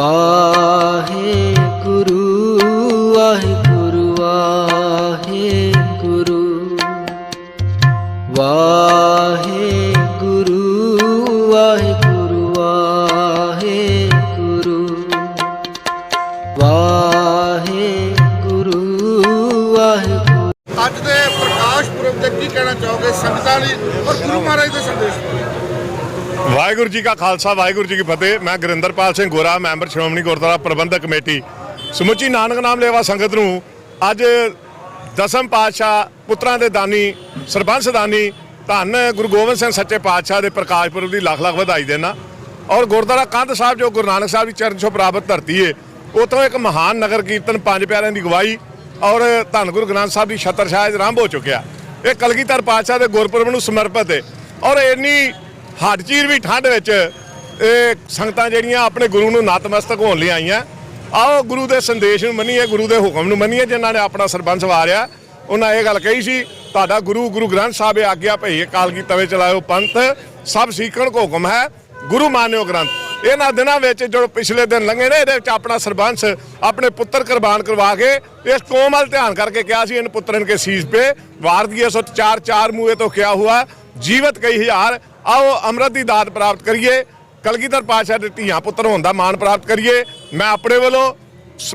ਵਾਹੇ ਗੁਰੂ ਵਾਹੇ ਗੁਰੂ ਵਾਹੇ ਗੁਰੂ। ਵਾਹੇ ਗੁਰੂ ਵਾਹੇ ਗੁਰੂ ਵਾਹੇ ਗੁਰੂ। ਵਾਹੇ ਗੁਰੂ, ਵਾਹੇ ਅੱਜ ਦੇ ਪ੍ਰਕਾਸ਼ ਪੁਰਬ ਤੇ ਕੀ ਕਹਿਣਾ ਚਾਹੋਗੇ? ਸੰਗਤਾਂ ਲਈ ਔਰ ਗੁਰੂ ਮਹਾਰਾਜ ਦੇ ਸੰਦੇਸ਼ ਲਈ। ਵਾਹਿਗੁਰੂ ਜੀ ਕਾ ਖਾਲਸਾ, ਵਾਹਿਗੁਰੂ ਜੀ ਕੀ ਫਤਿਹ। ਮੈਂ ਗੁਰਿੰਦਰਪਾਲ ਸਿੰਘ ਗੋਰਾ, ਮੈਂਬਰ ਸ਼੍ਰੋਮਣੀ ਗੁਰਦੁਆਰਾ ਪ੍ਰਬੰਧਕ ਕਮੇਟੀ। ਸਮੁੱਚੀ ਨਾਨਕ ਨਾਮ ਲੇਵਾ ਸੰਗਤ ਨੂੰ ਅੱਜ ਦਸਮ ਪਾਤਸ਼ਾਹ ਪੁੱਤਰਾਂ ਦੇ ਦਾਨੀ ਸਰਬੰਸ ਦਾਨੀ, ਧੰਨ ਗੁਰੂ ਗੋਬਿੰਦ ਸਿੰਘ ਸੱਚੇ ਪਾਤਸ਼ਾਹ ਦੇ ਪ੍ਰਕਾਸ਼ ਪੁਰਬ ਦੀ ਲੱਖ ਲੱਖ ਵਧਾਈ ਦੇਣਾ ਔਰ ਗੁਰਦੁਆਰਾ ਕੰਧ ਸਾਹਿਬ, ਜੋ ਗੁਰੂ ਨਾਨਕ ਸਾਹਿਬ ਦੀ ਚਰਨ ਛੋਹ ਪ੍ਰਾਪਤ ਧਰਤੀ ਏ ਉਤੋਂ ਇੱਕ ਮਹਾਨ ਨਗਰ ਕੀਰਤਨ ਪੰਜ ਪਿਆਰਿਆਂ ਦੀ ਗਵਾਹੀ ਔਰ ਧੰਨ ਗੁਰੂ ਗ੍ਰੰਥ ਸਾਹਿਬ ਦੀ ਛਤਰ ਛਾਇਆ ਆਰੰਭ ਹੋ ਚੁੱਕਿਆ। ਇਹ ਕਲਗੀਧਰ ਪਾਤਸ਼ਾਹ ਦੇ ਗੁਰਪੁਰਬ ਨੂੰ ਸਮਰਪਿਤ ਹੈ ਔਰ ਇੰਨੀ ਹੱਡ ਚੀਰ ਵੀ ਠੰਡ ਵਿੱਚ, ਇਹ ਸੰਗਤਾਂ ਜਿਹੜੀਆਂ ਆਪਣੇ ਗੁਰੂ ਨੂੰ ਨਤਮਸਤਕ ਹੋਣ ਲਈ ਆਈਆਂ। ਆਓ ਗੁਰੂ ਦੇ ਸੰਦੇਸ਼ ਨੂੰ ਮੰਨੀਏ, ਗੁਰੂ ਦੇ ਹੁਕਮ ਨੂੰ ਮੰਨੀਏ, ਜਿਨ੍ਹਾਂ ਨੇ ਆਪਣਾ ਸਰਬੰਸ ਵਾਰਿਆ। ਉਹਨਾਂ ਇਹ ਗੱਲ ਕਹੀ ਸੀ, ਤੁਹਾਡਾ ਗੁਰੂ ਗੁਰੂ ਗ੍ਰੰਥ ਸਾਹਿਬ ਇਹ ਆਗਿਆ ਭਈ ਕਾਲ ਕੀ ਤਵੇ ਚਲਾਇਓ, ਪੰਥ ਸਭ ਸੀਖਣ ਕੋ ਹੁਕਮ ਹੈ, ਗੁਰੂ ਮਾਨਿਓ ਗ੍ਰੰਥ। ਇਹਨਾਂ ਦਿਨਾਂ ਵਿੱਚ ਜੋ ਪਿਛਲੇ ਦਿਨ ਲੰਘੇ ਨੇ, ਇਹਦੇ ਵਿੱਚ ਆਪਣਾ ਸਰਬੰਸ, ਆਪਣੇ ਪੁੱਤਰ ਕੁਰਬਾਨ ਕਰਵਾ ਕੇ, ਇਸ ਕੌਮ ਵੱਲ ਧਿਆਨ ਕਰਕੇ ਕਿਹਾ ਸੀ ਇਨ ਪੁੱਤਰਨ ਕੇ ਸੀਸ ਪੇ ਵਾਰ ਦੀਏ ਸੋ ਚਾਰ ਚਾਰ ਮੂਏ ਤੋਂ ਕਿਹਾ ਹੁਆ, ਜੀਵਤ ਕਈ ਹਜ਼ਾਰ ਆਓ ਅੰਮ੍ਰਿਤ ਦੀ ਦਾਤ ਪ੍ਰਾਪਤ ਕਰੀਏ। ਕਲਗੀਧਰ ਪਾਤਸ਼ਾਹ ਦੇ ਧੀਆਂ ਪੁੱਤਰ ਹੋਣ ਦਾ ਮਾਣ ਪ੍ਰਾਪਤ ਕਰੀਏ। ਮੈਂ ਆਪਣੇ ਵੱਲੋਂ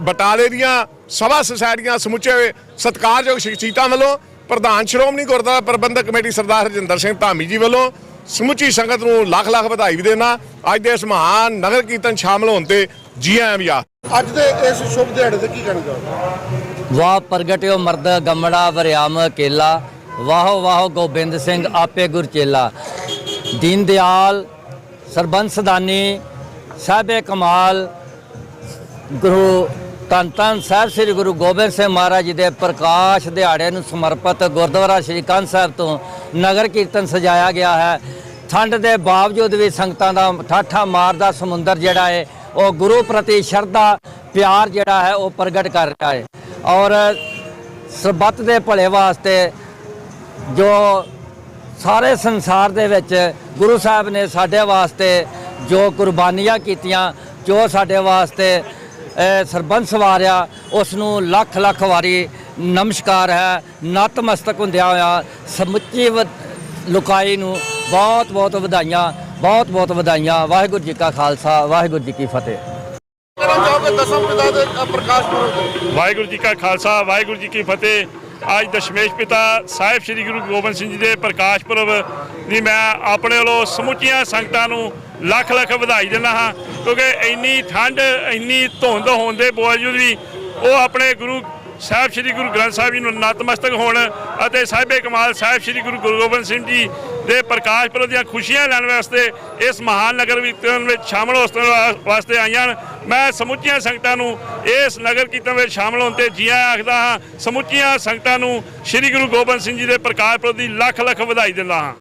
ਬਟਾਲੇ ਦੀਆਂ ਸਭਾ ਸੁਸਾਇਟੀਆਂ ਸਮੁੱਚੇ ਸਤਿਕਾਰਯੋਗ ਸ਼ਖਸੀਅਤਾਂ ਵੱਲੋਂ ਪ੍ਰਧਾਨ ਸ਼੍ਰੋਮਣੀ ਗੁਰਦੁਆਰਾ ਪ੍ਰਬੰਧਕ ਕਮੇਟੀ ਸਰਦਾਰ ਹਰਜਿੰਦਰ ਸਿੰਘ ਧਾਮੀ ਜੀ ਵੱਲੋਂ ਸਮੁੱਚੀ ਸੰਗਤ ਨੂੰ ਲੱਖ ਲੱਖ ਵਧਾਈ ਵੀ ਦੇਣਾ। ਅੱਜ ਦੇ ਇਸ ਮਹਾਨ ਨਗਰ ਕੀਰਤਨ ਸ਼ਾਮਲ ਹੋਣ ਤੇ ਜੀ ਆਇਆਂ ਵੀ ਆ ਅੱਜ ਦੇ ਇਸ ਸ਼ੁਭ ਦਿਹਾੜੇ ਤੇ ਕੀ ਕਹਿਣਾ ਚਾਹੋਗੇ? ਵਾਹ ਪ੍ਰਗਟਿਓ ਮਰਦ ਗਮੜਾ ਵਰਿਆਮ ਕੇਲਾ ਵਾਹੋ ਵਾਹੋ ਗੋਬਿੰਦ ਸਿੰਘ ਆਪੇ ਗੁਰ ਚੇਲਾ। ਦੀਨ ਦਿਆਲ ਸਰਬੰਸਦਾਨੀ ਸਾਹਿਬੇ ਕਮਾਲ, ਗੁਰੂ ਧੰਨ ਧੰਨ ਸਾਹਿਬ ਸ੍ਰੀ ਗੁਰੂ ਗੋਬਿੰਦ ਸਿੰਘ ਮਹਾਰਾਜ ਜੀ ਦੇ ਪ੍ਰਕਾਸ਼ ਦਿਹਾੜੇ ਨੂੰ ਸਮਰਪਿਤ ਗੁਰਦੁਆਰਾ ਸ੍ਰੀ ਕੰਧ ਸਾਹਿਬ ਤੋਂ ਨਗਰ ਕੀਰਤਨ ਸਜਾਇਆ ਗਿਆ ਹੈ। ਠੰਡ ਦੇ ਬਾਵਜੂਦ ਵੀ ਸੰਗਤਾਂ ਦਾ ਠਾਠਾ ਮਾਰਦਾ ਸਮੁੰਦਰ ਜਿਹੜਾ ਹੈ, ਉਹ ਗੁਰੂ ਪ੍ਰਤੀ ਸ਼ਰਧਾ, ਪਿਆਰ ਜਿਹੜਾ ਹੈ, ਉਹ ਪ੍ਰਗਟ ਕਰ ਰਿਹਾ ਹੈ। ਔਰ ਸਰਬੱਤ ਦੇ ਭਲੇ ਵਾਸਤੇ ਜੋ ਸਾਰੇ ਸੰਸਾਰ ਦੇ ਵਿੱਚ ਗੁਰੂ ਸਾਹਿਬ ਨੇ ਸਾਡੇ ਵਾਸਤੇ ਜੋ ਕੁਰਬਾਨੀਆਂ ਕੀਤੀਆਂ ਜੋ ਸਾਡੇ ਵਾਸਤੇ ਸਰਬੰਸ ਵਾਰਿਆ ਉਸ ਨੂੰ ਲੱਖ ਲੱਖ ਵਾਰੀ ਨਮਸਕਾਰ ਹੈ। ਨਤਮਸਤਕ ਹੁੰਦਿਆ ਹੋਇਆ ਸਮੁੱਚੀ ਲੁਕਾਈ ਨੂੰ ਬਹੁਤ ਬਹੁਤ ਵਧਾਈਆਂ ਬਹੁਤ ਬਹੁਤ ਵਧਾਈਆਂ। ਵਾਹਿਗੁਰੂ ਜੀ ਕਾ ਖਾਲਸਾ ਵਾਹਿਗੁਰੂ ਜੀ ਕੀ ਫਤਿਹ। ਵਾਹਿਗੁਰੂ ਜੀ ਕਾ ਖਾਲਸਾ ਵਾਹਿਗੁਰੂ ਜੀ ਕੀ ਫਤਿਹ। ਅੱਜ ਦਸ਼ਮੇਸ਼ ਪਿਤਾ ਸਾਹਿਬ ਸ੍ਰੀ ਗੁਰੂ ਗੋਬਿੰਦ ਸਿੰਘ ਜੀ ਦੇ ਪ੍ਰਕਾਸ਼ ਪੁਰਬ ਦੀ ਮੈਂ ਆਪਣੇ ਵੱਲੋਂ ਸਮੁੱਚੀਆਂ ਸੰਗਤਾਂ ਨੂੰ ਲੱਖ ਲੱਖ ਵਧਾਈ ਦਿੰਦਾ ਹਾਂ, ਕਿਉਂਕਿ ਇੰਨੀ ਠੰਡ ਇੰਨੀ ਧੁੰਦ ਹੋਣ ਦੇ ਬਾਵਜੂਦ ਵੀ ਉਹ ਆਪਣੇ ਗੁਰੂ ਸਾਹਿਬ ਸ੍ਰੀ ਗੁਰੂ ਗ੍ਰੰਥ ਸਾਹਿਬ ਜੀ ਨੂੰ ਨਤਮਸਤਕ ਹੋਣ ਅਤੇ ਸਾਹਿਬੇ ਕਮਾਲ ਸਾਹਿਬ ਸ੍ਰੀ ਗੁਰੂ ਗੁਰੂ ਗੋਬਿੰਦ ਸਿੰਘ ਜੀ ਦੇ ਪ੍ਰਕਾਸ਼ ਪੁਰਬ ਦੀਆਂ ਖੁਸ਼ੀਆਂ ਲੈਣ ਵਾਸਤੇ ਇਸ ਮਹਾਨ ਨਗਰ ਵਿੱਚ ਸ਼ਾਮਲ ਹੋਣ ਵਾਸਤੇ ਆਈਆਂ ਹਨ। ਮੈਂ ਸਮੁੱਚੀਆਂ ਸੰਗਤਾਂ ਨੂੰ ਇਸ ਨਗਰ ਕੀਰਤਨ ਵਿੱਚ ਸ਼ਾਮਲ ਹੋਣ ਤੇ ਜੀ ਆਖਦਾ ਹਾਂ, ਸਮੁੱਚੀਆਂ ਸੰਗਤਾਂ ਨੂੰ ਸ੍ਰੀ ਗੁਰੂ ਗੋਬਿੰਦ ਸਿੰਘ ਜੀ ਦੇ ਪ੍ਰਕਾਸ਼ ਪੁਰਬ ਦੀ ਲੱਖ ਲੱਖ ਵਧਾਈ ਦਿੰਦਾ ਹਾਂ।